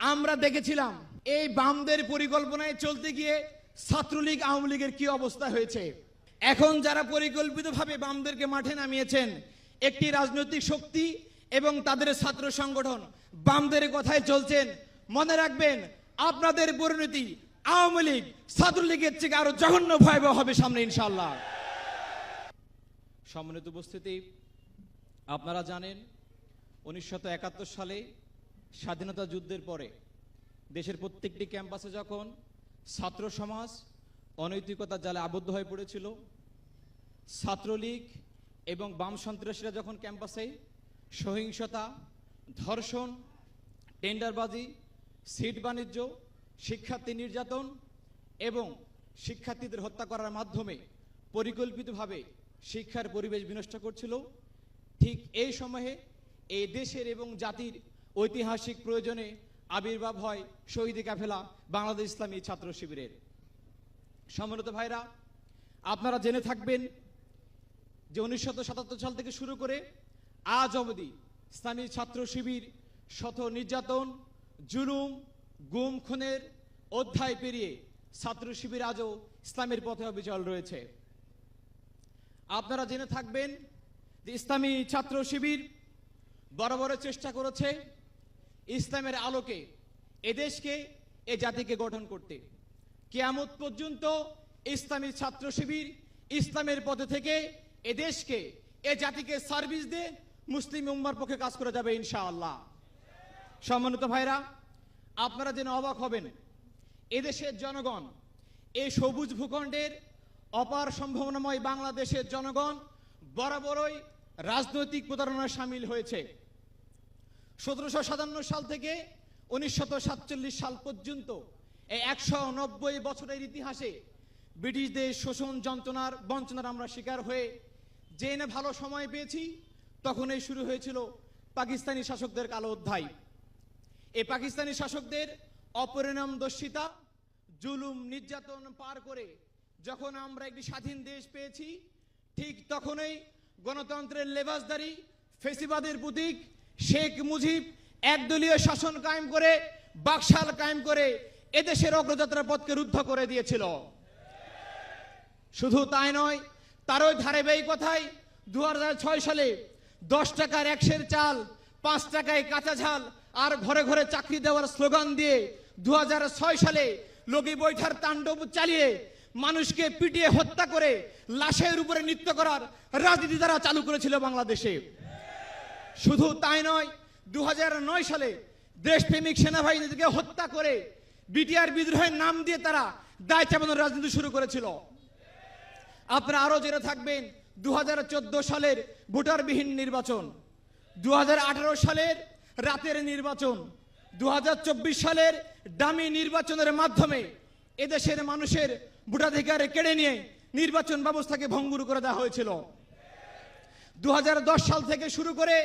আমরা দেখেছিলাম এই বামদের পরিকল্পনায় চলতে গিয়ে ছাত্রলীগ, আওয়ামী লীগের কি অবস্থা হয়েছে। এখন যারা পরিকল্পিতভাবে বামদেরকে মাঠে নামিয়েছেন, একটি রাজনৈতিক শক্তি এবং তাদের ছাত্র সংগঠন বামদের কথায় চলছেন। মনে রাখবেন, আপনাদের পরিণতি আওয়ামী লীগ ছাত্রলীগের থেকে আরও জঘন্য ভয়াবহ হবে সামনে ইনশাল্লাহ সম্মানিত উপস্থিতি, আপনারা জানেন, উনিশশো একাত্তর সালে স্বাধীনতা যুদ্ধের পরে দেশের প্রত্যেকটি ক্যাম্পাসে যখন ছাত্র সমাজ অনৈতিকতার জালে আবদ্ধ হয়ে পড়েছিল, ছাত্রলীগ এবং বাম সন্ত্রাসীরা যখন ক্যাম্পাসে সহিংসতা, ধর্ষণ, টেন্ডারবাজি, সিট বাণিজ্য, শিক্ষার্থী নির্যাতন এবং শিক্ষার্থীদের হত্যা করার মাধ্যমে পরিকল্পিতভাবে শিক্ষার পরিবেশ বিনষ্ট করছিল, ঠিক এই সময়ে এই দেশের এবং জাতির ঐতিহাসিক প্রয়োজনে আবির্ভাব হয় শহীদ কাফেলা বাংলাদেশ ইসলামী ছাত্র শিবিরের। সম্মানিত ভাইরা, আপনারা জেনে থাকবেন যে উনিশশো সাতাত্তর সাল থেকে শুরু করে আজ অবধি ইসলামী ছাত্র শিবির শত নির্যাতন, জুলুম, গুম, খুনের অধ্যায় পেরিয়ে ছাত্র শিবির আজও ইসলামের পথে অবিচল রয়েছে। আপনারা জেনে থাকবেন যে ইসলামী ছাত্র শিবির বরাবর চেষ্টা করেছে ইসলামের আলোকে এদেশকে এ জাতিকে গঠন করতে। কেয়ামত পর্যন্ত ইসলামী ছাত্র শিবির ইসলামের পথে থেকে এদেশকে এ জাতিকে সার্ভিস দিয়ে মুসলিম উম্মার পক্ষে কাজ করে যাবে ইনশাআল্লাহ। সম্মানিত ভাইরা, আপনারা যেন অবাক হবেন এদেশের জনগণ, এই সবুজ ভূখণ্ডের অপার সম্ভাবনাময় বাংলাদেশের জনগণ বরাবরই রাজনৈতিক প্রতারণায় সামিল হয়েছে। সতেরোশো সাতান্ন সাল থেকে উনিশশত সাতচল্লিশ সাল পর্যন্ত এই একশো নব্বই বছরের ইতিহাসে ব্রিটিশদের শোষণ যন্ত্রণার বঞ্চনার আমরা শিকার হয়ে যে না ভালো সময় পেয়েছি, তখনই শুরু হয়েছিল পাকিস্তানি শাসকদের কালো অধ্যায়। এই পাকিস্তানি শাসকদের অপরিণাম অপরিণামদর্শিতা জুলুম নির্যাতন পার করে যখন আমরা একটি স্বাধীন দেশ পেয়েছি, ঠিক তখনই গণতন্ত্রের লেবাসদারি, ফেসিবাদের প্রতীক শেখ মুজিব একদলীয় শাসন কায়েম করে, বাকশাল কায়েম করে এদেশের অগ্রযাত্রা পথকে রুদ্ধ করে দিয়েছিল। শুধু তাই নয় তারই ধারাবাহিকতায় দু সালে দশ টাকার একশের চাল, পাঁচ টাকায় কাঁচা ঝাল আর ঘরে ঘরে চাকরি দেওয়ার স্লোগান দিয়ে দু হাজার ছয় সালে লগি বৈঠার তাণ্ডব চালিয়ে মানুষকে পিটিয়ে হত্যা করে লাশের উপরে নৃত্য করার রাজনীতি তারা চালু করেছিল বাংলাদেশে। শুধু তাই নয় দু সালে দেশপ্রেমিক সেনাবাহিনীকে হত্যা করে বিটিআর বিদ্রোহের নাম দিয়ে তারা দায় চাপানোর রাজনীতি শুরু করেছিল। আপনারা আরও জেনে থাকবেন দুহাজার চোদ্দ সালের ভোটারবিহীন নির্বাচন, দুহাজার আঠারো সালের রাতের নির্বাচন দু হাজার চব্বিশ সালের দামি নির্বাচনের মাধ্যমে এদেশের মানুষের ভোটাধিকার কেড়ে নিয়ে নির্বাচন ব্যবস্থাকে ভঙ্গুর করে দেওয়া হয়েছিল। দু হাজার দশ সাল থেকে শুরু করে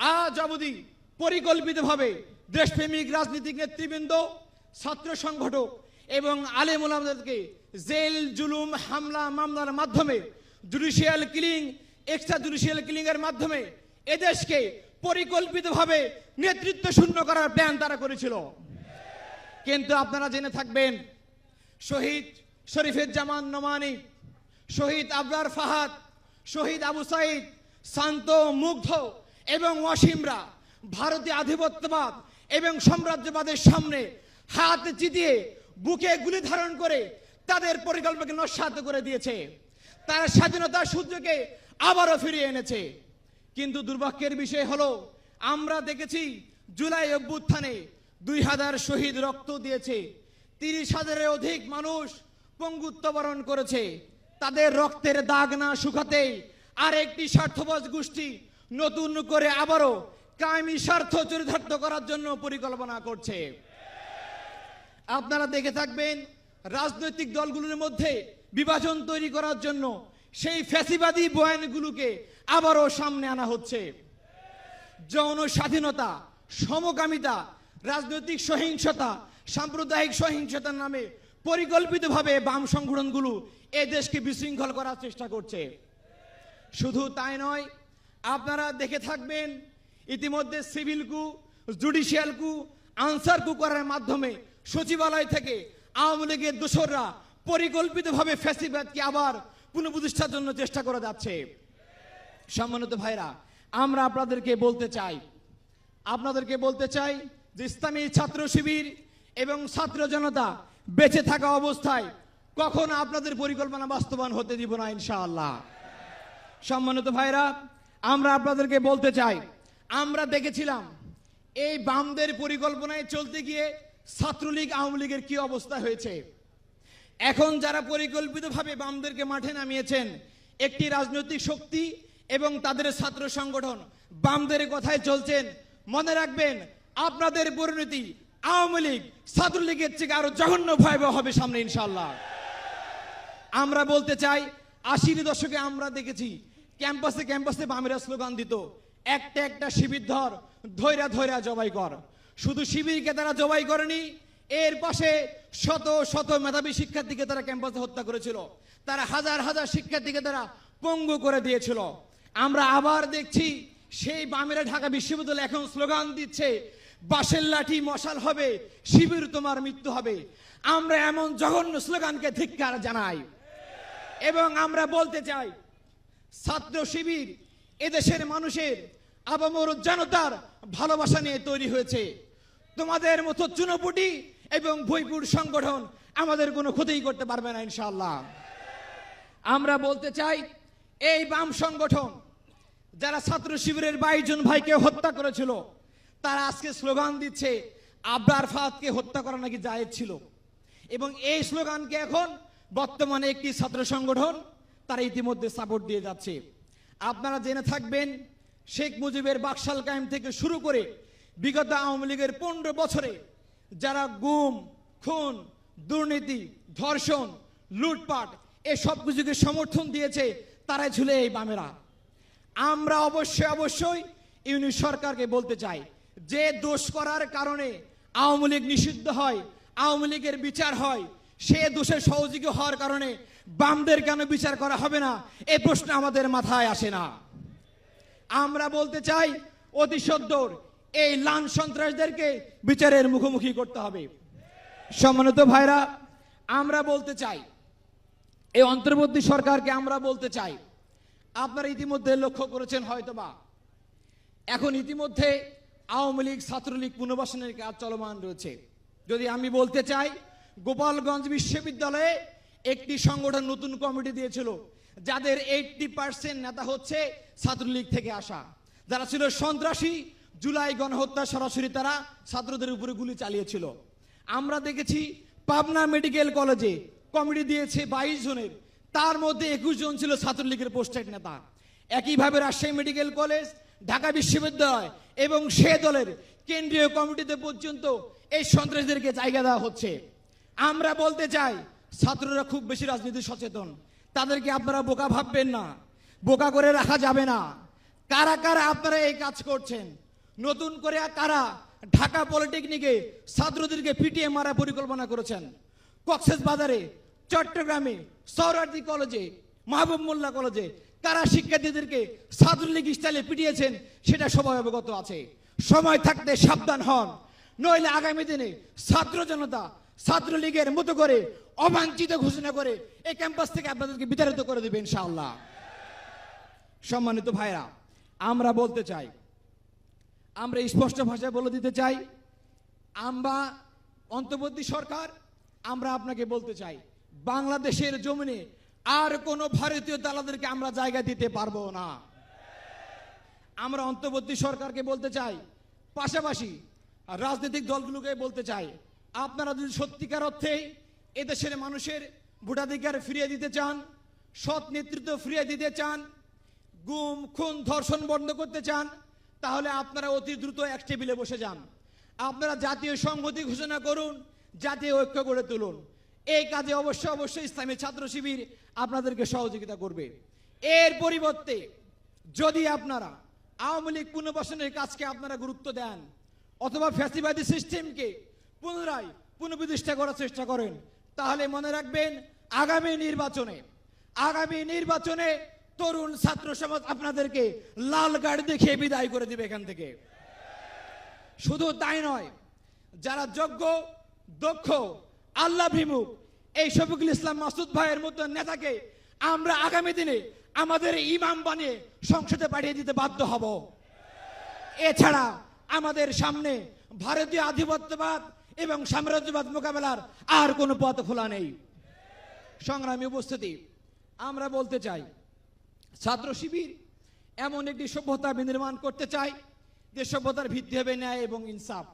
আজ অবধি পরিকল্পিতভাবে দেশপ্রেমিক রাজনীতিক নেতৃবৃন্দ, ছাত্র সংগঠক এবং আলেম আলেমুলামদেরকে জেল, জুলুম, হামলা, মামলার মাধ্যমে judicial killing extra judicial killing এর মাধ্যমে এদেশকে পরিকল্পিতভাবে নেতৃত্ব শূন্য করার প্ল্যান তারা করেছিল। কিন্তু আপনারা জেনে থাকবেন, শহীদ শরীফের জামান নোমানি শহীদ আবরার ফাহাদ, শহীদ আবু সাইদ, শান্ত, মুগ্ধ এবং অসীমরা, ভারতীয় আধিপত্যবাদ এবং সাম্রাজ্যবাদের সামনে হাত চিতিয়ে বুকে গুলি ধারণ করে তাদের পরিকল্পনাকে নস্বাত করে দিয়েছে। তারা স্বাধীনতার সূর্যকে আবারও ফিরিয়ে এনেছে। কিন্তু দুর্ভাগ্যের বিষয় হলো, আমরা দেখেছি জুলাই অভ্যুত্থানে দুই হাজার শহীদ রক্ত দিয়েছে। তিরিশ হাজারের অধিক মানুষ পঙ্গুত্ব বরণ করেছে। তাদের রক্তের দাগ না শুকাতেই আর একটি গোষ্ঠী নতুন করে আবারও কায়েমি স্বার্থ চরিতার্থ করার জন্য পরিকল্পনা করছে। আপনারা দেখে থাকবেন, রাজনৈতিক দলগুলোর মধ্যে বিভাজন তৈরি করার জন্য সেই ফ্যাসিবাদী বয়ানগুলোকে আবারও সামনে আনা হচ্ছে। যৌন স্বাধীনতা সমকামিতা, রাজনৈতিক সহিংসতা, সাম্প্রদায়িক সহিংসতার নামে পরিকল্পিতভাবে বাম সংগঠনগুলো এ দেশকে বিশৃঙ্খল করার চেষ্টা করছে। শুধু তাই নয় আপনারা দেখে থাকবেন, ইতিমধ্যে সিভিল কু, জুডিশিয়াল কু, আনসার কুকারের মাধ্যমে সচিবালয় থেকে আওয়ামী লীগের দোসররা পরিকল্পিতভাবে ফ্যাসিবাদকে আবার পুনঃপ্রতিষ্ঠার জন্য চেষ্টা করা যাচ্ছে। সম্মানিত ভাইরা, আমরা আপনাদেরকে বলতে চাই, আপনাদেরকে বলতে চাই যে ইসলামী ছাত্র শিবির এবং ছাত্র জনতা বেঁচে থাকা অবস্থায় কখনো আপনাদের পরিকল্পনা বাস্তবায়ন হতে দিব না ইনশাআল্লাহ। সম্মানিত ভাইরা আমরা আপনাদেরকে বলতে চাই, আমরা দেখেছিলাম এই বামদের পরিকল্পনায় চলতে গিয়ে ছাত্রলীগ, আওয়ামী লীগের কি অবস্থা হয়েছে। এখন যারা পরিকল্পিতভাবে বামদেরকে মাঠে নামিয়েছেন, একটি রাজনৈতিক শক্তি এবং তাদের ছাত্র সংগঠন বামদের কথায় চলছেন, মনে রাখবেন আপনাদের পরিণতি আওয়ামী লীগ ছাত্রলীগের থেকে আরও জঘন্য ভয়াবহ হবে সামনে ইনশাল্লাহ আমরা বলতে চাই, আশির দশকে আমরা দেখেছি ক্যাম্পাসে ক্যাম্পাসে বামেরা স্লোগান দিত, একটা একটা শিবির ধর, ধৈরা ধৈরা জবাই কর। শুধু শিবিরকে তারা জবাই করেনি, এর পাশে শত শত মেধাবী শিক্ষার্থীকে তারা ক্যাম্পাসে হত্যা করেছিল। তারা হাজার হাজার শিক্ষার্থীকে তারা পঙ্গু করে দিয়েছিল। আমরা আবার দেখছি সেই বামেরা ঢাকা বিশ্ববিদ্যালয় এখন স্লোগান দিচ্ছে বাসের লাঠি মশাল হবে, শিবির তোমার মৃত্যু হবে। আমরা এমন জঘন্য স্লোগানকে ধিক্কার জানাই। এবং আমরা বলতে চাই ছাত্র শিবির, এদেশের মানুষের আবামর জনতার ভালোবাসা নিয়ে তৈরি হয়েছে। তোমাদের মতো চুনোপুটি এবং ভৈপুর সংগঠন আমাদের কোনো ক্ষতি করতে পারবে না, ইনশাআল্লাহ। আমরা বলতে চাই, এই বাম সংগঠন যারা ছাত্র শিবিরের বাইশ জন ভাইকে হত্যা করেছিল, তারা আজকে স্লোগান দিচ্ছে, আবরার ফাদকে হত্যা করা নাকি জায়েজ ছিল। এবং এই স্লোগানকে এখন বর্তমানে একটি ছাত্র সংগঠন তারা ইতিমধ্যে সাপোর্ট দিয়ে যাচ্ছে। আপনারা জেনে থাকবেন, শেখ মুজিবের বাকশাল কায়েম থেকে শুরু করে বিগত আওয়ামী লীগের পনেরো বছরে যারা গুম, খুন, দুর্নীতি, ধর্ষণ, লুটপাট এসব কিছুকে সমর্থন দিয়েছে, তারাই ছিল এই বামেরা। আমরা অবশ্যই অবশ্যই ইউনি সরকারকে বলতে চাই, যে দোষ করার কারণে আওয়ামী লীগ নিষিদ্ধ হয়, আওয়ামী লীগের বিচার হয়, সে দোষের সহযোগী হওয়ার কারণে বামদের কেন বিচার করা হবে না? এই প্রশ্ন আমাদের মাথায় আসে না। আমরা বলতে চাই, অতি সত্তর এই লান সন্ত্রাসদেরকে বিচারের মুখোমুখি করতে হবে। সম্মানিত ভাইরা, আমরা বলতে চাই, এই অন্তর্বর্তী সরকারকে আমরা বলতে চাই, আপনারা ইতিমধ্যে লক্ষ্য করেছেন হয়তোবা, এখন ইতিমধ্যে আওয়ামী লীগ, ছাত্রলীগ পুনর্বাসনের কাজ চলমান রয়েছে। যদি আমি বলতে চাই, গোপালগঞ্জ বিশ্ববিদ্যালয়ে একটি সংগঠন নতুন কমিটি দিয়েছিল, যাদের এইটটি পার্সেন্ট নেতা হচ্ছে ছাত্রলীগ থেকে আসা। যারা ছিল সন্ত্রাসী, জুলাই গণহত্যা সরাসরি তারা ছাত্রদের উপরে গুলি চালিয়েছিল। আমরা দেখেছি পাবনা মেডিকেল কলেজে কমিটি দিয়েছে বাইশ জনের, তার মধ্যে একুশ জন ছিল ছাত্রলীগের পোস্টেড নেতা। একইভাবে রাজশাহী মেডিকেল কলেজ, ঢাকা বিশ্ববিদ্যালয় এবং সে দলের কেন্দ্রীয় কমিটিতে পর্যন্ত এই সন্ত্রাসীদেরকে জায়গা দেওয়া হচ্ছে। আমরা বলতে চাই ছাত্ররা খুব বেশি রাজনীতি সচেতন। তাদেরকে আপনারা বোকা ভাববেন না। বোকা করে রাখা যাবে না। কারা কারা আপনারা এই কাজ করছেন? নতুন করে কারা ঢাকা পলিটেকনিকে ছাত্রদেরকে পিটিয়ে মারা পরিকল্পনা করেছেন? কক্সেস বাজারে, চট্টগ্রামে, সৌরার্দি কলেজে, মাহবুব মোল্লা কলেজে কারা শিক্ষার্থীদেরকে ছাত্রলীগ স্টাইলে পিটিয়েছেন? সেটা সবাই অবগত আছে। সময় থাকতে সাবধান হন। নইলে আগামী দিনে ছাত্র জনতা ছাত্রলীগের মতো করে অবাঞ্ছিত ঘোষণা করে এই ক্যাম্পাস থেকে আপনাদেরকে বিতাড়িত করে দেবে ইনশাআল্লাহ। সম্মানিত ভাইরা, আমরা বলতে চাই, আমরা স্পষ্ট ভাষায় বলে দিতে চাই, আমরা অন্তর্বর্তী সরকার, আমরা আপনাকে বলতে চাই, বাংলাদেশের জমিনে আর কোনো ভারতীয় দালাদেরকে আমরা জায়গা দিতে পারব না। আমরা অন্তর্বর্তী সরকারকে বলতে চাই, পাশাপাশি রাজনৈতিক দলগুলোকে বলতে চাই আপনারা যদি সত্যিকার অর্থেই এদেশের মানুষের ভোটাধিকার ফিরিয়ে দিতে চান, সৎ নেতৃত্ব ফিরিয়ে দিতে চান, গুম, খুন, ধর্ষণ বন্ধ করতে চান, তাহলে আপনারা অতি দ্রুত এক টেবিলে বসে যান। আপনারা জাতীয় সংহতি ঘোষণা করুন, জাতীয় ঐক্য গড়ে তুলুন। এই কাজে অবশ্যই অবশ্যই ইসলামী ছাত্র শিবির আপনাদেরকে সহযোগিতা করবে। এর পরিবর্তে যদি আপনারা আওয়ামী লীগ পুনর্বাসনের কাজকে আপনারা গুরুত্ব দেন, অথবা ফ্যাসিবাদী সিস্টেমকে পুনরায় পুনঃপ্রতিষ্ঠা করার চেষ্টা করেন। তাহলে মনে রাখবেন, আগামী নির্বাচনে আগামী নির্বাচনে তরুণ ছাত্র সমাজ আপনাদেরকে লাল গাড়ি দেখিয়ে বিদায় করে দিবে এখান থেকে। শুধু তাই নয়, যারা যোগ্য, দক্ষ, আল্লাহ ভিমুখ, এই শফিকুল ইসলাম মাসুদ ভাইয়ের মতো নেতাকে আমরা আগামী দিনে আমাদের ইমাম বানিয়ে সংসদে পাঠিয়ে দিতে বাধ্য হব। এছাড়া আমাদের সামনে ভারতীয় আধিপত্যবাদ এবং সাম্রাজ্যবাদ মোকাবেলার আর কোনো পথ খোলা নেই। সংগ্রামী উপস্থিতি, আমরা বলতে চাই, ছাত্র শিবির এমন একটি সভ্যতা বিনির্মাণ করতে চাই যে সভ্যতার ভিত্তি হবে ন্যায় এবং ইনসাফ।